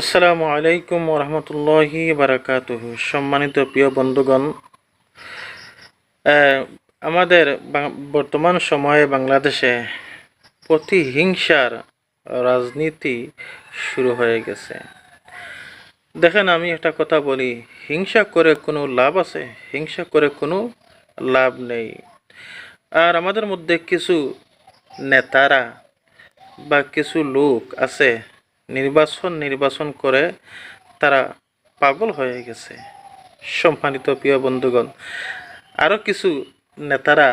আসসালামু আলাইকুম রহমতুল্লাহি বারাকাতুহু। সম্মানিত প্রিয় বন্ধুগণ আমাদের বর্তমান সময়ে বাংলাদেশে প্রতিহিংসার রাজনীতি শুরু হয়ে গেছে। দেখেন, আমি একটা কথা বলি, হিংসা করে কোনো লাভ আছে? হিংসা করে কোনো লাভ নেই। আর আমাদের মধ্যে কিছু নেতারা বা কিছু লোক আছে নির্বাচন নির্বাচন করে তারা পাগল হয়ে গেছে। সম্মানিত প্রিয় বন্ধুগণ আরও কিছু নেতারা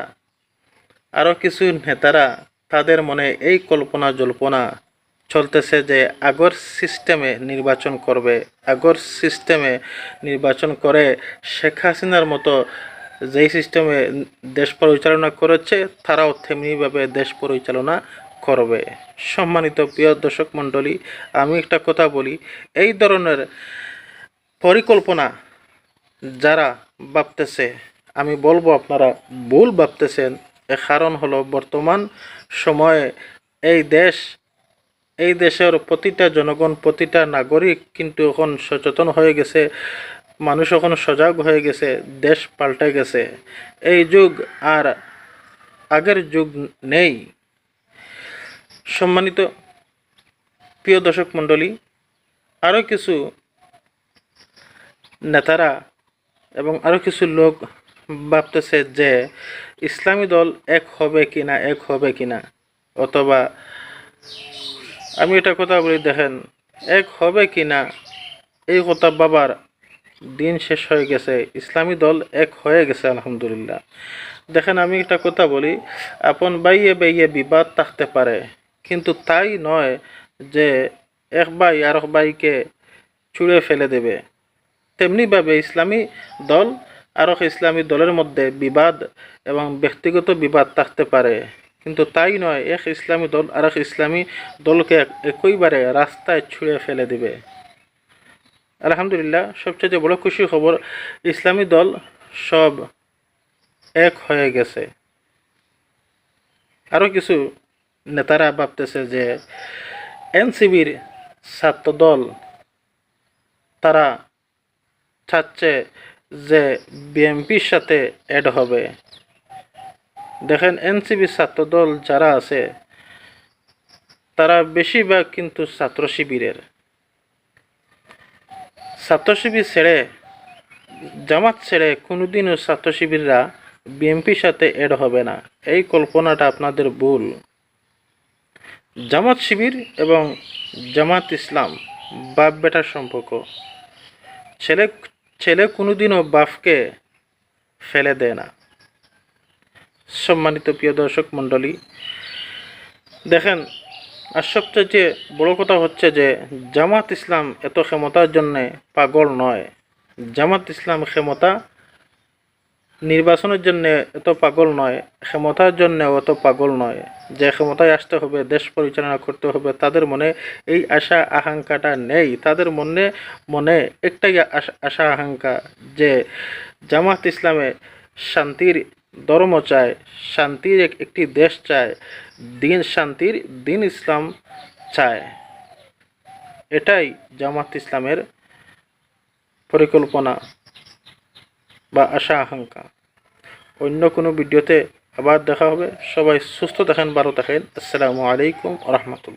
আরও কিছু নেতারা তাদের মনে এই কল্পনা জল্পনা চলতেছে যে আগর সিস্টেমে নির্বাচন করবে। আগর সিস্টেমে নির্বাচন করে শেখ হাসিনার মতো যেই সিস্টেমে দেশ পরিচালনা করেছে, তারাও তেমনিভাবে দেশ পরিচালনা করবে। সম্মানিত প্রিয় দর্শক মণ্ডলী, আমি একটা কথা বলি। এই ধরনের পরিকল্পনা যারা ভাবতেছে, আমি বলব আপনারা ভুল ভাবতেছেন, এর কারণ হলো বর্তমান সময়ে এই দেশ, এই দেশের প্রতিটা জনগণ, প্রতিটা নাগরিক কিন্তু এখন সচেতন হয়ে গেছে, মানুষ এখন সজাগ হয়ে গেছে, দেশ পাল্টে গেছে। এই যুগ আর আগের যুগ নেই। সম্মানিত প্রিয় দর্শক মণ্ডলী, আরও কিছু নেতারা এবং আরও কিছু লোক ভাবতেছে যে ইসলামী দল এক হবে কি না, এক হবে কি না, অথবা আমি এটা কথা বলি, দেখেন, এক হবে কি না, এই কথা বাবার দিন শেষ হয়ে গেছে, ইসলামী দল এক হয়ে গেছে, আলহামদুলিল্লাহ। দেখেন, আমি একটা কথা বলি, আপন বাইয়ে বাইয়ে বিবাদ থাকতে পারে কিন্তু তাই নয় যে এক ভাই আর এক ভাইকে ছুঁড়ে ফেলে দেবে। তেমনিভাবে ইসলামী দল আর ইসলামী দলের মধ্যে বিবাদ এবং ব্যক্তিগত বিবাদ থাকতে পারে। কিন্তু তাই নয়, এক ইসলামী দল আর ইসলামী দলকে একইবারে রাস্তায় ছুঁড়ে ফেলে দেবে। আলহামদুলিল্লাহ, সবচেয়ে বড় খুশি খবর, ইসলামী দল সব এক হয়ে গেছে। আরও কিছু নেতারা ভাবতেছে যে এনসিবির ছাত্র দল তারা চাচ্ছে যে বিএমপির সাথে অ্যাড হবে। দেখেন, এনসিবি ছাত্র দল যারা আছে, তারা বেশিরভাগ কিন্তু ছাত্র শিবিরের। ছাত্র শিবির ছেড়ে, জামাত ছেড়ে কোনোদিনও ছাত্র শিবিররা বিএমপির সাথে এড হবে না। এই কল্পনাটা আপনাদের ভুল। জামাত শিবির এবং জামাত ইসলাম, বাপ বেটার সম্পর্ক। ছেলে ছেলে কোনোদিনও বাপকে ফেলে দেয় না। সম্মানিত প্রিয় দর্শক মণ্ডলী, দেখেন, আর সবচেয়ে বড় কথা হচ্ছে যে, জামাত ইসলাম এত ক্ষমতার জন্যে পাগল নয়। জামাত ইসলাম ক্ষমতা নির্বাচনের জন্য এত পাগল নয়, ক্ষমতার জন্য অত পাগল নয়। যে ক্ষমতায় আসতে হবে, দেশ পরিচালনা করতে হবে, তাদের মনে এই আশা আকাঙ্ক্ষাটা নেই। তাদের মনে মনে একটাই আশা আকাঙ্ক্ষা যে জামাত ইসলামে শান্তির ধর্ম চায়, শান্তির একটি দেশ চায়, দিন শান্তির, দিন ইসলাম চায়। এটাই জামাত ইসলামের পরিকল্পনা। বা আশা, আকাঙ্ক্ষা। অন্য কোনো ভিডিওতে আবার দেখা হবে। সবাই সুস্থ থাকেন, ভালো থাকেন। আসসালামু আলাইকুম রহমতুল্লাহ।